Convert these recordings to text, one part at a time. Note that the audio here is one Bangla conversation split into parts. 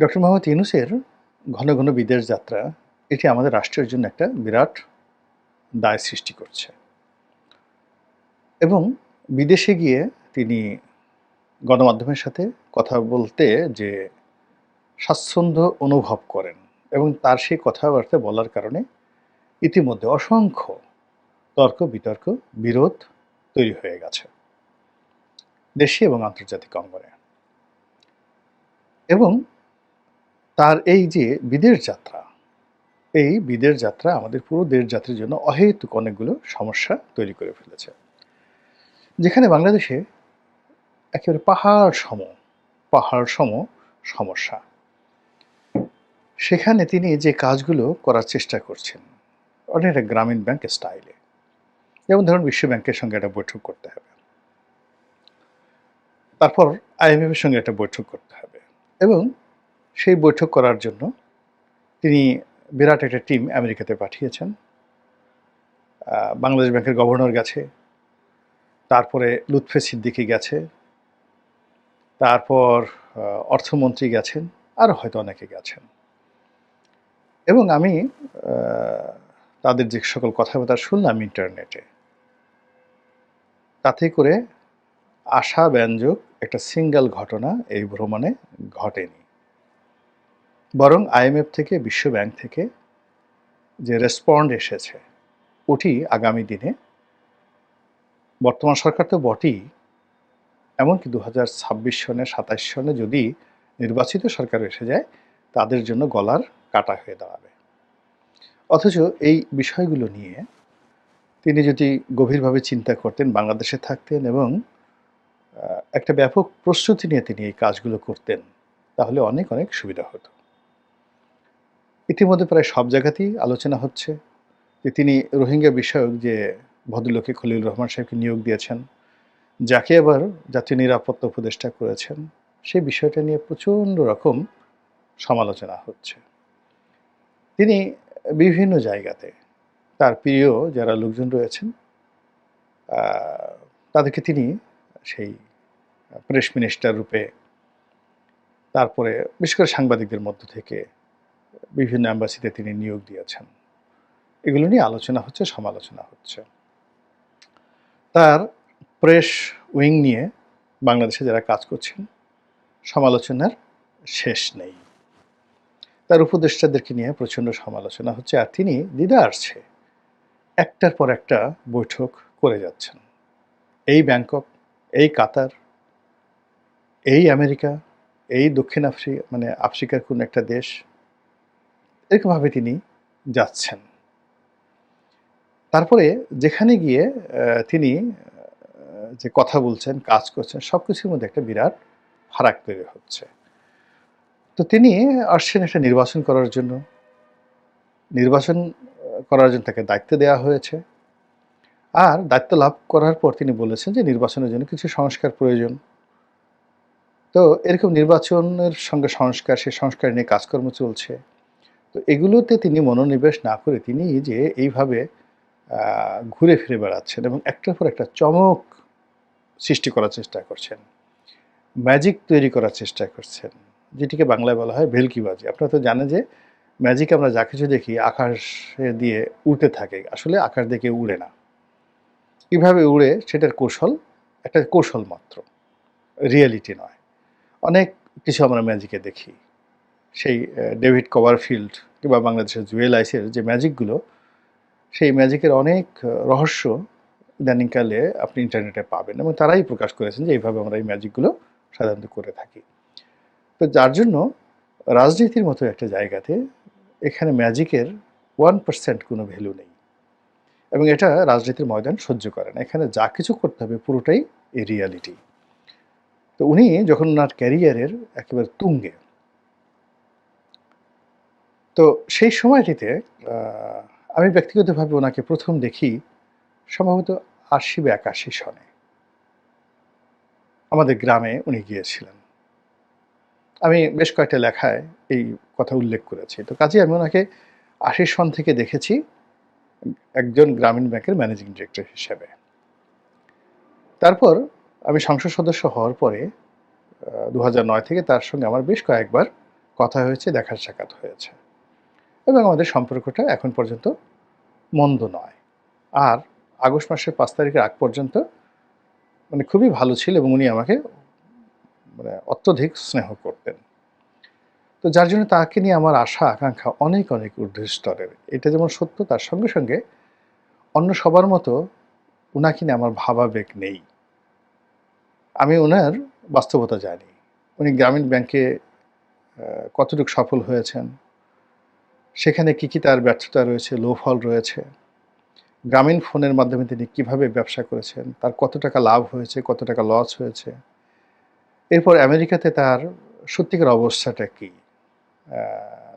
ডক্টর মোহাম্মদ ইউনুসের ঘন ঘন বিদেশ যাত্রা, এটি আমাদের রাষ্ট্রের জন্য একটা বিরাট দায় সৃষ্টি করছে। এবং বিদেশে গিয়ে তিনি গণমাধ্যমের সাথে কথা বলতে যে স্বাচ্ছন্দ্য অনুভব করেন এবং তার সেই কথাবার্তা বলার কারণে ইতিমধ্যে অসংখ্য তর্ক বিতর্ক, বিরোধ তৈরি হয়ে গেছে দেশীয় এবং আন্তর্জাতিক অঙ্গনে। এবং তার এই যে বিদেশ যাত্রা, এই বিদেশ যাত্রা আমাদের পুরো দেশ যাত্রীর জন্য অহেতুক অনেকগুলো সমস্যা তৈরি করে ফেলেছে। যেখানে বাংলাদেশে একেবারে পাহাড় সম পাহাড় সম সমস্যা। সেখানে তিনি যে কাজগুলো করার চেষ্টা করছেন অনেকটা গ্রামীণ ব্যাংক স্টাইলে। যেমন ধরুন বিশ্ব ব্যাংকের সঙ্গে একটা বৈঠক করতে হবে। তারপর আইএমএফ এর সঙ্গে একটা বৈঠক করতে হবে। এবং সেই বৈঠক করার জন্য তিনি বিরাট একটা টিম আমেরিকাতে পাঠিয়েছেন। বাংলাদেশ ব্যাংকের গভর্নর গেছে। তারপরে লুৎফে সিদ্দিকি গেছে। তারপর অর্থমন্ত্রী গেছেন, আর হয়তো অনেকে গেছেন। এবং আমি তাদের যে সকল কথাবার্তা শুনলাম ইন্টারনেটে, তাতে করে আশা ব্যঞ্জক একটা সিঙ্গেল ঘটনা এই ভ্রমণে ঘটেনি। বরং আইএমএফ থেকে বিশ্ব ব্যাংক থেকে যে রেসপন্ড এসেছে, ওটি আগামী দিনে, বর্তমান সরকার তো বটেই, এমনকি দু হাজার ছাব্বিশ সনে সাতাশ সনে যদি নির্বাচিত সরকার এসে যায়, তাদের জন্য গলার কাটা হয়ে দাঁড়াবে। অথচ এই বিষয়গুলো নিয়ে তিনি যদি গভীরভাবে চিন্তা করতেন, বাংলাদেশে থাকতেন এবং একটা ব্যাপক প্রস্তুতি নিয়ে তিনি এই কাজগুলো করতেন, তাহলে অনেক অনেক সুবিধা হতো। ইতিমধ্যে প্রায় সব জায়গাতেই আলোচনা হচ্ছে যে তিনি রোহিঙ্গা বিষয়ক যে ভদ্রলোকে খলিল রহমান সাহেবকে নিয়োগ দিয়েছেন, যাকে আবার জাতীয় নিরাপত্তা উপদেষ্টা করেছেন সেই বিষয়টা নিয়ে প্রচণ্ড রকম সমালোচনা হচ্ছে। তিনি বিভিন্ন জায়গাতে তার প্রিয় যারা লোকজন রয়েছেন তাদেরকে তিনি সেই প্রেস মিনিস্টার রূপে তারপরে বিশেষ করে সাংবাদিকদের মধ্য থেকে বিভিন্ন অ্যাম্বাসিতে তিনি নিয়োগ দিয়েছেন। এগুলো নিয়ে আলোচনা হচ্ছে, সমালোচনা হচ্ছে। তার প্রেস উইং নিয়ে বাংলাদেশে যারা কাজ করছেন, সমালোচনার শেষ নেই। তার উপদেষ্টাদেরকে নিয়ে প্রচণ্ড সমালোচনা হচ্ছে আর তিনি দিদা আসছে। একটার পর একটা বৈঠক করে যাচ্ছেন। এই ব্যাংকক, এই কাতার, এই আমেরিকা, এই দক্ষিণ আফ্রিকা মানে আফ্রিকার কোন একটা দেশ এরকমভাবে তিনি যাচ্ছেন। তারপরে যেখানে গিয়ে তিনি যে কথা বলছেন, কাজ করছেন সব কিছুর মধ্যে একটা বিরাট ফারাক তৈরি হচ্ছে। তো তিনি আসছেন একটা নির্বাচন করার জন্য। নির্বাচন করার জন্য তাকে দায়িত্ব দেওয়া হয়েছে। আর দায়িত্ব লাভ করার পর তিনি বলেছেন যে নির্বাচনের জন্য কিছু সংস্কার প্রয়োজন। তো এরকম নির্বাচনের সঙ্গে সংস্কার সেই সংস্কার নিয়ে কাজকর্ম চলছে। তো এগুলোতে তিনি মনোনিবেশ না করে তিনি যে এইভাবে ঘুরে ফিরে বেড়াচ্ছেন এবং একটার পর একটা চমক সৃষ্টি করার চেষ্টা করছেন। ম্যাজিক তৈরি করার চেষ্টা করছেন, যেটিকে বাংলায় বলা হয় ভেলকিবাজি। আপনারা তো জানেন যে ম্যাজিক আমরা যা কিছু দেখি আকাশে দিয়ে উড়তে থাকে, আসলে আকাশ দেখে উড়ে না। কীভাবে উড়ে সেটার কৌশল, একটা কৌশল মাত্র রিয়েলিটি নয়। অনেক কিছু আমরা ম্যাজিকে দেখি। সেই ডেভিড কভারফিল্ড কিংবা বাংলাদেশের জুয়েল আইসের যে ম্যাজিকগুলো সেই ম্যাজিকের অনেক রহস্য ইদানিংকালে আপনি ইন্টারনেটে পাবেন এবং তারাই প্রকাশ করেছেন যে এইভাবে আমরা এই ম্যাজিকগুলো সাধারণত করে থাকি। তো যার জন্য রাজনীতির মতো একটা জায়গাতে এখানে ম্যাজিকের ওয়ান পার্সেন্ট কোনো ভ্যালু নেই। এবং এটা রাজনীতির ময়দান সহ্য করে না। এখানে যা কিছু করতে হবে পুরোটাই এই রিয়ালিটি তো উনি যখন ওনার ক্যারিয়ারের একেবারে তুঙ্গে তো সেই সময়টিতে আমি ব্যক্তিগতভাবে ওনাকে প্রথম দেখি সম্ভবত আশি বা একাশি সনে। আমাদের গ্রামে উনি গিয়েছিলেন। আমি বেশ কয়েকটা লেখায় এই কথা উল্লেখ করেছি। তো কাজে আমি ওনাকে আশি সন থেকে দেখেছি একজন গ্রামীণ ব্যাংকের ম্যানেজিং ডিরেক্টর হিসেবে। তারপর আমি সংসদ সদস্য হওয়ার পরে দু থেকে তার সঙ্গে আমার বেশ কয়েকবার কথা হয়েছে দেখার সাক্ষাৎ হয়েছে। এবং আমাদের সম্পর্কটা এখন পর্যন্ত মন্দ নয়। আর আগস্ট মাসের পাঁচ তারিখের আগ পর্যন্ত মানে খুবই ভালো ছিল এবং উনি আমাকে মানে অত্যধিক স্নেহ করতেন। তো যার জন্য তাকে নিয়ে আমার আশা, আকাঙ্ক্ষা অনেক অনেক ঊর্ধ্ব স্তরের এটা যেমন সত্য, তার সঙ্গে সঙ্গে অন্য সবার মতো উনাকে নিয়ে আমার ভাবাবেগ নেই। আমি ওনার বাস্তবতা জানি। উনি গ্রামীণ ব্যাংকে কতটুকু সফল হয়েছেন সেখানে কি কি তার ব্যর্থতা রয়েছে লো ফল রয়েছে? গ্রামীণ ফোনের মাধ্যমে তিনি কীভাবে ব্যবসা করেছেন? তার কত টাকা লাভ হয়েছে, কত টাকা লস হয়েছে? এরপর আমেরিকাতে তার সত্যিকার অবস্থাটা কি?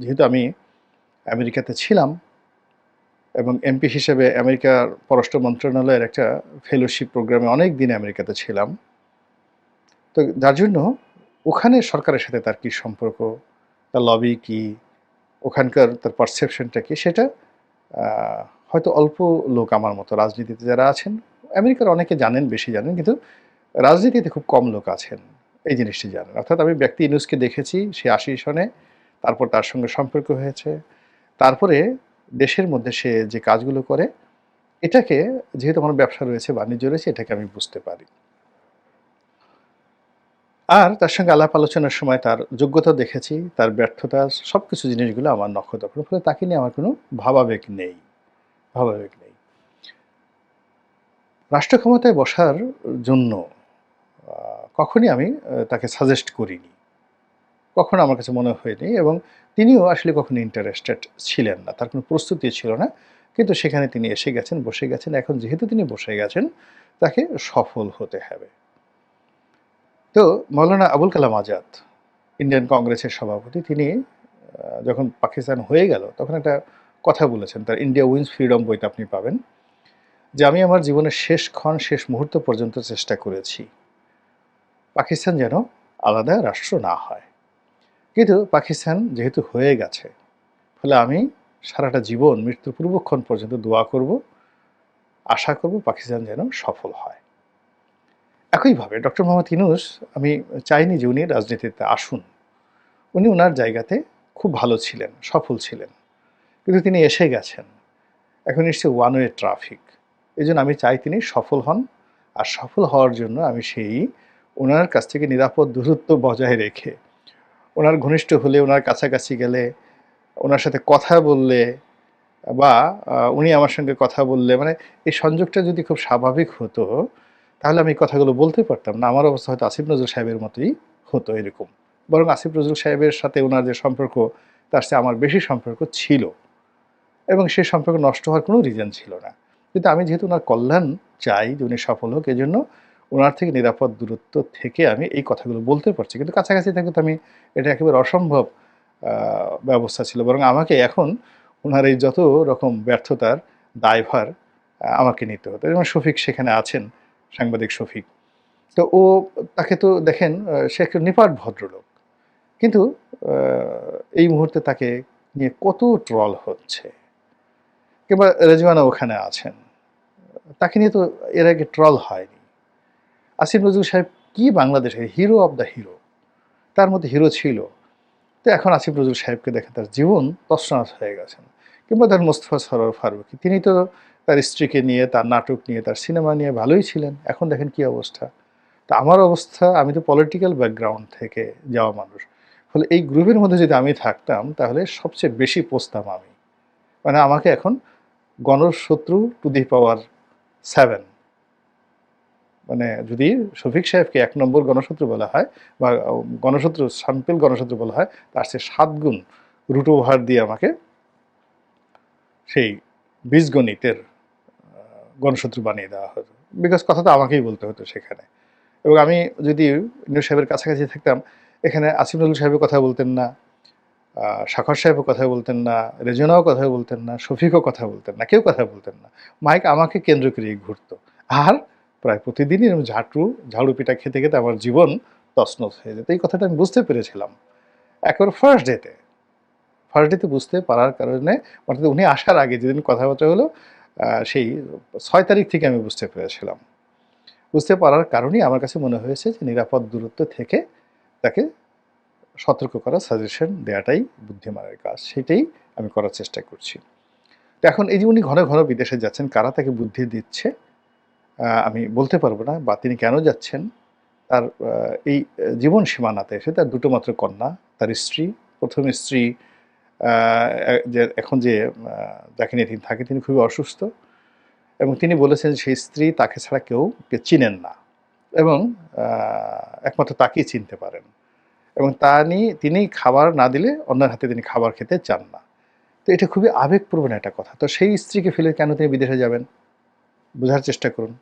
যেহেতু আমি আমেরিকাতে ছিলাম এবং এমপি হিসেবে আমেরিকার পররাষ্ট্র মন্ত্রণালয়ের একটা ফেলোশিপ প্রোগ্রামে অনেক দিন আমেরিকাতে ছিলাম, তো যার জন্য ওখানে সরকারের সাথে তার কি সম্পর্ক? তার লবি কি? ওখানকার তার পারসেপশনটা কি? সেটা হয়তো অল্প লোক আমার মতো রাজনীতিতে যারা আছেন, আমেরিকার অনেকে জানেন, বেশি জানেন, কিন্তু রাজনীতিতে খুব কম লোক আছেন। এই জিনিসটি জানেন। অর্থাৎ আমি ব্যক্তি ইনুসকে দেখেছি, সে আশি সনে তারপর তার সঙ্গে সম্পর্ক হয়েছে। তারপরে দেশের মধ্যে সে যে কাজগুলো করে, এটাকে, যেহেতু আমার ব্যবসা রয়েছে, বাণিজ্য রয়েছে, এটাকে আমি বুঝতে পারি। আর তার সঙ্গে আলাপ আলোচনার সময় তার যোগ্যতা দেখেছি, তার ব্যর্থতা সব কিছু জিনিসগুলো আমার নক্ষত্র ফলে তাকে নিয়ে আমার কোনো ভাবাবেগ নেই ভাবাবেগ নেই। রাষ্ট্র ক্ষমতায় বসার জন্য কখনই আমি তাকে সাজেস্ট করিনি। কখনো আমার কাছে মনে হয়নি এবং তিনিও আসলে কখনো ইন্টারেস্টেড ছিলেন না। তার কোনো প্রস্তুতি ছিল না। কিন্তু সেখানে তিনি এসে গেছেন, বসে গেছেন। এখন যেহেতু তিনি বসে গেছেন, তাকে সফল হতে হবে। তো মৌলানা আবুল কালাম আজাদ, ইন্ডিয়ান কংগ্রেসের সভাপতি, তিনি যখন পাকিস্তান হয়ে গেল, তখন একটা কথা বলেছেন, তার ইন্ডিয়া উইন্স ফ্রিডম বইতে আপনি পাবেন, যে আমি আমার জীবনের শেষ ক্ষণ, শেষ মুহূর্ত পর্যন্ত চেষ্টা করেছি। পাকিস্তান যেন আলাদা রাষ্ট্র না হয়। কিন্তু পাকিস্তান যেহেতু হয়ে গেছে, ফলে আমি সারাটা জীবন, মৃত্যুর পূর্বক্ষণ পর্যন্ত দোয়া করব। আশা করব পাকিস্তান যেন সফল হয়। একইভাবে ডক্টর মোহাম্মদ ইনুস আমি চাইনি যে উনি রাজনীতিতে আসুন। উনি ওনার জায়গাতে খুব ভালো ছিলেন, সফল ছিলেন। কিন্তু তিনি এসে গেছেন। এখন এসছে ওয়ান ওয়ে ট্রাফিক এই জন্য আমি চাই তিনি সফল হন। আর সফল হওয়ার জন্য আমি সেই ওনার কাছ থেকে নিরাপদ দূরত্ব বজায় রেখে ওনার ঘনিষ্ঠ হলে ওনার কাছাকাছি গেলে ওনার সাথে কথা বললে, বা উনি আমার সঙ্গে কথা বললে মানে এই সংযোগটা যদি খুব স্বাভাবিক হতো তাহলে আমি কথাগুলো বলতে পারতাম না। আমার অবস্থা হয়তো আসিফ নজরুল সাহেবের মতোই হতো এরকম। বরং আসিফ নজরুল সাহেবের সাথে ওনার যে সম্পর্ক, তার সাথে আমার বেশি সম্পর্ক ছিল। এবং সেই সম্পর্ক নষ্ট হওয়ার কোনো রিজন ছিল না। কিন্তু আমি যেহেতু ওনার কল্যাণ চাই, যে উনি সফল হোক এই জন্য ওনার থেকে নিরাপদ দূরত্ব থেকে আমি এই কথাগুলো বলতে পারছি। কিন্তু কাছাকাছি থাকলে তো আমি এটা একেবারে অসম্ভব ব্যবস্থা ছিল। বরং আমাকে এখন ওনার এই যত রকম ব্যর্থতার দায়ভার আমাকে নিতে হতো। যেমন শফিক সেখানে আছেন। সাংবাদিক শফিক। তো ও তাকে তো দেখেন সে একটা নিপাট ভদ্রলোক। কিন্তু এই মুহূর্তে তাকে নিয়ে কত ট্রল হচ্ছে। কিংবা রেজওয়ানা ওখানে আছেন। তাকে নিয়ে তো এর আগে ট্রল হয়নি। আসিফ নজরুল সাহেব কি বাংলাদেশের হিরো অব দ্য হিরো? তার মধ্যে হিরো ছিল। তো এখন আসিফ নজরুল সাহেবকে দেখেন তার জীবন তছনছ হয়ে গেছেন। কিংবা তার মোস্তফা সরোয়ার ফারুকি, তিনি তো তার স্ত্রীকে নিয়ে, তার নাটক নিয়ে, তার সিনেমা নিয়ে ভালোই ছিলেন। এখন দেখেন কি অবস্থা। তা আমার অবস্থা, আমি তো পলিটিক্যাল ব্যাকগ্রাউন্ড থেকে যাওয়া মানুষ। ফলে এই গ্রুপের মধ্যে যদি আমি থাকতাম, তাহলে সবচেয়ে বেশি পোস্তাম আমি। মানে আমাকে এখন গণশত্রু টু দি পাওয়ার সেভেন মানে যদি শফিক সাহেবকে এক নম্বর গণশত্রু বলা হয়, বা গণশত্রু সাম্পেল গণশত্রু বলা হয়, তার সে সাত গুণ রুট ওভার দিয়ে আমাকে সেই বীজগণিতের গণশত্রু বানিয়ে দেওয়া হতো। বিকজ কথা তো আমাকেই বলতে হতো সেখানে। এবং আমি যদি নিউ সাহেবের কাছাকাছি থাকতাম, এখানে আসিফ নজরুল সাহেবের কথা বলতেন না সাখর সাহেবও কথা বলতেন না, রেজনাও কথা বলতেন না, শফিকও কথা বলতেন না, কেউ কথা বলতেন না। মাইক আমাকে কেন্দ্র করে ঘুরতো। আর প্রায় প্রতিদিনই এরকম ঝাঁটু ঝাড়ু পিঠা খেতে খেতে আমার জীবন তছনছ হয়ে যেত। এই কথাটা আমি বুঝতে পেরেছিলাম। একবার ফার্স্ট ডেতে ফার্স্ট ডেতে বুঝতে পারার কারণে, অর্থাৎ উনি আসার আগে যেদিন কথাবার্তা হলো সেই ছয় তারিখ থেকে আমি বুঝতে পেরেছিলাম। বুঝতে পারার কারণেই আমার কাছে মনে হয়েছে যে নিরাপদ দূরত্ব থেকে তাকে সতর্ক করা সাজেশন দেওয়াটাই বুদ্ধিমানের কাজ। সেটাই আমি করার চেষ্টা করছি। তো এখন এই যে উনি ঘন ঘন বিদেশে যাচ্ছেন, কারা তাকে বুদ্ধি দিচ্ছে আমি বলতে পারব না বা তিনি কেন যাচ্ছেন, তার এই জীবন সীমানাতে এসে তার দুটো মাত্র কন্যা, তার স্ত্রী, প্রথম স্ত্রী যে এখন যে যাকে নিয়ে তিনি থাকে, তিনি খুবই অসুস্থ এবং তিনি বলেছেন সেই স্ত্রী তাকে ছাড়া কেউ চিনেন না এবং একমাত্র তাকেই চিনতে পারেন এবং তা নিয়ে তিনি খাবার না দিলে অন্যের হাতে তিনি খাবার খেতে চান না। তো এটা খুবই আবেগপ্রবণ একটা কথা। তো সেই স্ত্রীকে ফেলে কেন তিনি বিদেশে যাবেন? বোঝার চেষ্টা করুন।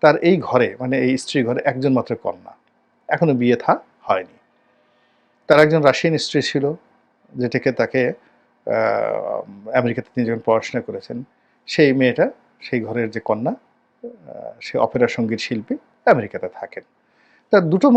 তার এই ঘরে মানে এই স্ত্রী ঘরে একজন মাত্র কন্যা। এখনও বিয়ে থা হয়নি। তার একজন রাশিয়ান স্ত্রী ছিল। যেটাকে তাকে আমেরিকাতে তিনি যখন পড়াশোনা করেছেন, সেই মেয়েটা, সেই ঘরের যে কন্যা সে অপেরা সংগীত শিল্পী আমেরিকাতে থাকেন। তার দুটো